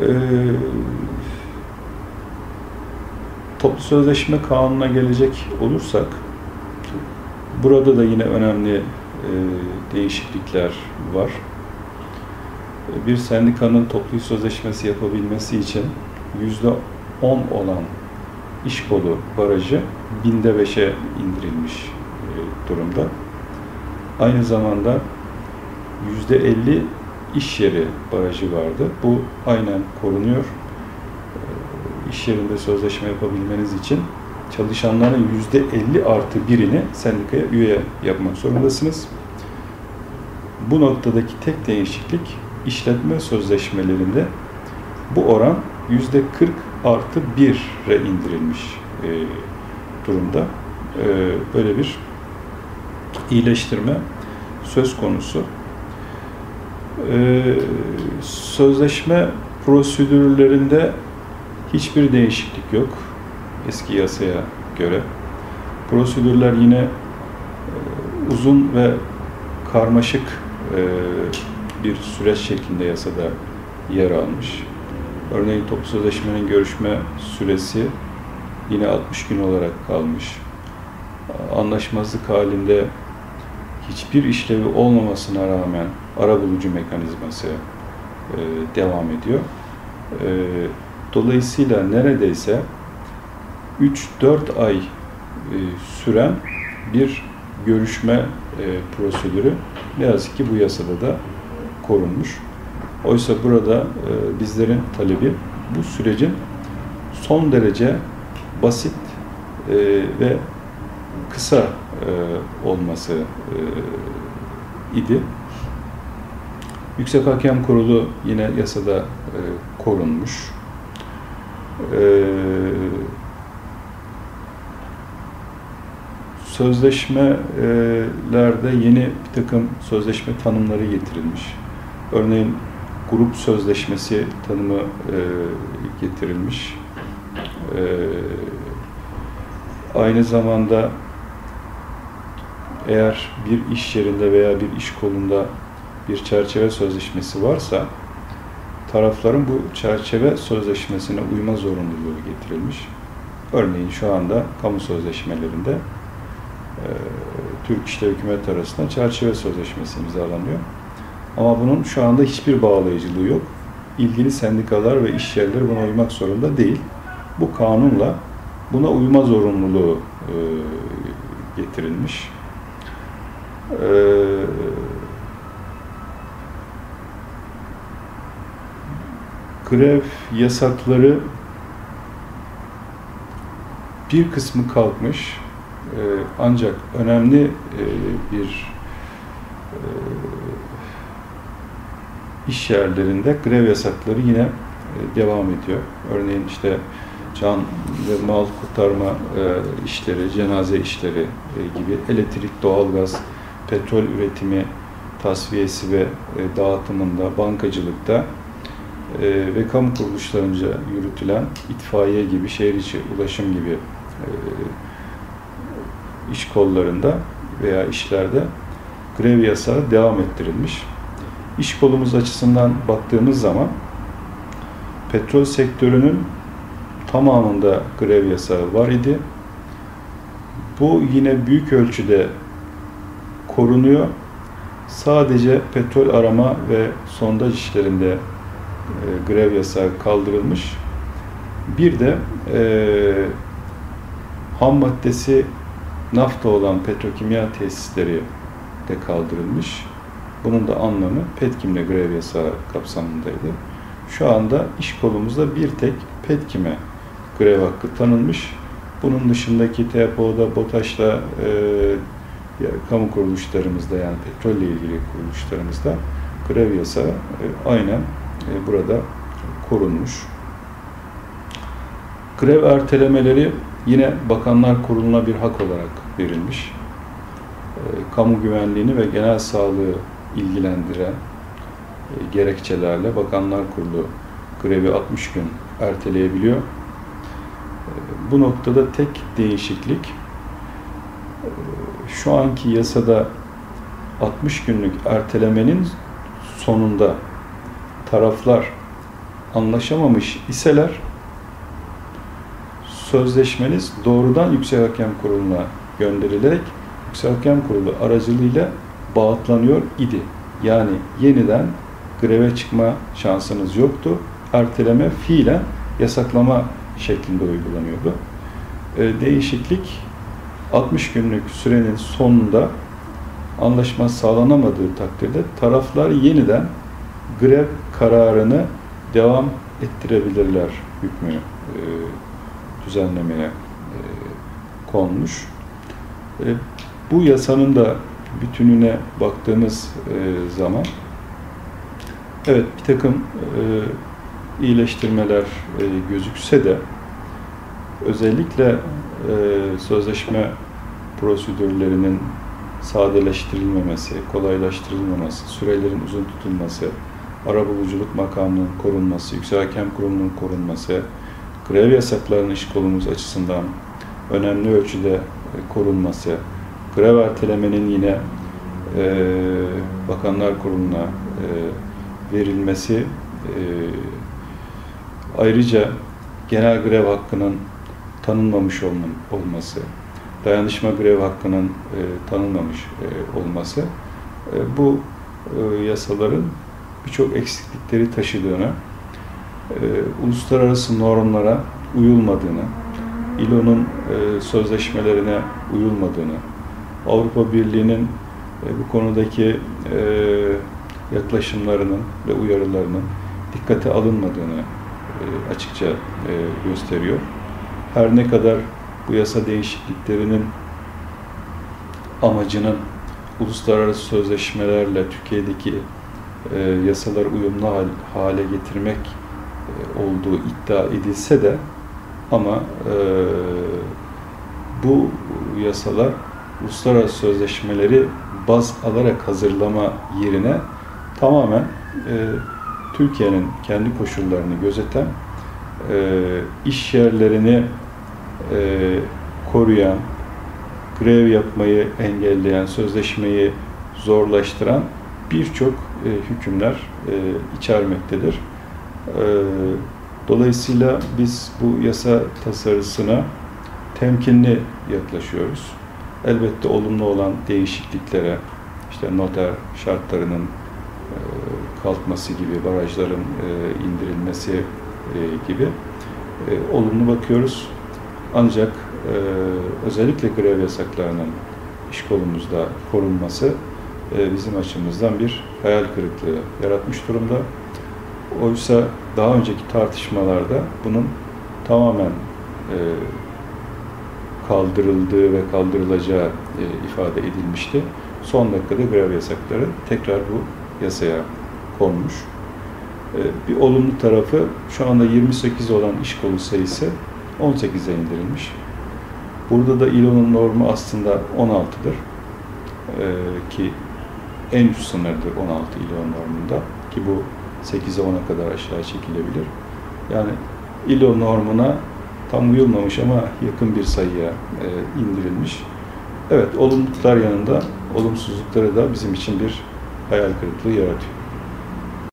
Ee, toplu sözleşme kanununa gelecek olursak, burada da yine önemli e, değişiklikler var. Bir sendikanın toplu sözleşmesi yapabilmesi için yüzde on olan iş kolu barajı binde beşe indirilmiş e, durumda. Aynı zamanda yüzde elli iş yeri barajı vardı. Bu aynen korunuyor. E, iş yerinde sözleşme yapabilmeniz için çalışanların yüzde elli artı birini sendikaya üye yapmak zorundasınız. Bu noktadaki tek değişiklik işletme sözleşmelerinde bu oran yüzde 40 artı 1'e indirilmiş e, durumda. E, böyle bir iyileştirme söz konusu. E, sözleşme prosedürlerinde hiçbir değişiklik yok eski yasaya göre. Prosedürler yine e, uzun ve karmaşık e, bir süreç şeklinde yasada yer almış. Örneğin toplu sözleşmenin görüşme süresi yine 60 gün olarak kalmış. Anlaşmazlık halinde hiçbir işlevi olmamasına rağmen arabulucu mekanizması e, devam ediyor. E, dolayısıyla neredeyse 3-4 ay e, süren bir görüşme e, prosedürü ne yazık ki bu yasada da korunmuş. Oysa burada e, bizlerin talebi bu sürecin son derece basit e, ve kısa olması e, idi. Yüksek Hakem Kurulu yine yasada e, korunmuş. E, sözleşmelerde yeni bir takım sözleşme tanımları getirilmiş. Örneğin grup sözleşmesi tanımı e, getirilmiş. E, aynı zamanda eğer bir iş yerinde veya bir iş kolunda bir çerçeve sözleşmesi varsa tarafların bu çerçeve sözleşmesine uyma zorunluluğu getirilmiş. Örneğin şu anda kamu sözleşmelerinde e, Türk İş'le hükümet arasında çerçeve sözleşmesi imzalanıyor. Ama bunun şu anda hiçbir bağlayıcılığı yok. İlgili sendikalar ve iş yerleri buna uymak zorunda değil. Bu kanunla buna uyma zorunluluğu e, getirilmiş. E, grev yasakları bir kısmı kalkmış. E, ancak önemli e, bir e, iş yerlerinde grev yasakları yine e, devam ediyor. Örneğin işte can ve mal kurtarma e, işleri, cenaze işleri e, gibi elektrik, doğalgaz, petrol üretimi, tasfiyesi ve dağıtımında, bankacılıkta ve kamu kuruluşlarınca yürütülen itfaiye gibi, şehir içi ulaşım gibi iş kollarında veya işlerde grev yasağı devam ettirilmiş. İş kolumuz açısından baktığımız zaman petrol sektörünün tamamında grev yasağı var idi. Bu yine büyük ölçüde korunuyor. Sadece petrol arama ve sondaj işlerinde e, grev yasağı kaldırılmış. Bir de e, ham maddesi nafta olan petrokimya tesisleri de kaldırılmış. Bunun da anlamı Petkim'le grev yasağı kapsamındaydı. Şu anda iş kolumuzda bir tek Petkim'e grev hakkı tanınmış. Bunun dışındaki TPO'da, BOTAŞ'ta, e, kamu kuruluşlarımızda yani petrolle ilgili kuruluşlarımızda grev yasağı e, aynen e, burada korunmuş. Grev ertelemeleri yine Bakanlar Kurulu'na bir hak olarak verilmiş. E, kamu güvenliğini ve genel sağlığı ilgilendiren e, gerekçelerle Bakanlar Kurulu grevi 60 gün erteleyebiliyor. E, bu noktada tek değişiklik şu anki yasada 60 günlük ertelemenin sonunda taraflar anlaşamamış iseler sözleşmeniz doğrudan Yüksek Hakem Kurulu'na gönderilerek Yüksek Hakem Kurulu aracılığıyla bağıtlanıyor idi. Yani yeniden greve çıkma şansınız yoktu. Erteleme fiilen yasaklama şeklinde uygulanıyordu. E, değişiklik 60 günlük sürenin sonunda anlaşma sağlanamadığı takdirde taraflar yeniden grev kararını devam ettirebilirler hükmü e, düzenlemeye e, konmuş. E, bu yasanın da bütününe baktığımız e, zaman evet bir takım e, iyileştirmeler e, gözükse de özellikle e, sözleşme prosedürlerinin sadeleştirilmemesi, kolaylaştırılmaması, sürelerin uzun tutulması, arabuluculuk makamının korunması, Yüksek Hakem Kurulu'nun korunması, grev yasaklarının iş kolumuz açısından önemli ölçüde e, korunması, grev ertelemenin yine e, Bakanlar Kurulu'na e, verilmesi, e, ayrıca genel grev hakkının tanınmamış olması, dayanışma grev hakkının e, tanınmamış e, olması, e, bu e, yasaların birçok eksiklikleri taşıdığını, e, uluslararası normlara uyulmadığını, İLO'nun e, sözleşmelerine uyulmadığını, Avrupa Birliği'nin e, bu konudaki e, yaklaşımlarının ve uyarılarının dikkate alınmadığını e, açıkça e, gösteriyor. Her ne kadar bu yasa değişikliklerinin amacının uluslararası sözleşmelerle Türkiye'deki e, yasaları uyumlu hal, hale getirmek e, olduğu iddia edilse de ama e, bu yasalar uluslararası sözleşmeleri baz alarak hazırlama yerine tamamen e, Türkiye'nin kendi koşullarını gözeten, e, iş yerlerini e, koruyan, grev yapmayı engelleyen, sözleşmeyi zorlaştıran birçok e, hükümler e, içermektedir. E, dolayısıyla biz bu yasa tasarısına temkinli yaklaşıyoruz. Elbette olumlu olan değişikliklere, işte noter şartlarının e, kalkması gibi, barajların e, indirilmesi e, gibi olumlu bakıyoruz. Ancak e, özellikle grev yasaklarının iş kolumuzda korunması e, bizim açımızdan bir hayal kırıklığı yaratmış durumda. Oysa daha önceki tartışmalarda bunun tamamen e, kaldırıldığı ve kaldırılacağı e, ifade edilmişti. Son dakikada grev yasakları tekrar bu yasaya konmuş. E, bir olumlu tarafı şu anda 28 olan iş kolu sayısı 18'e indirilmiş. Burada da İLO'nun normu aslında 16'dır. E, ki en üst sınırdır 16 ILO normunda ki bu 8'e 10'a kadar aşağı çekilebilir. Yani ILO normuna tam uyulmamış ama yakın bir sayıya e, indirilmiş. Evet, olumluluklar yanında olumsuzlukları da bizim için bir hayal kırıklığı yaratıyor.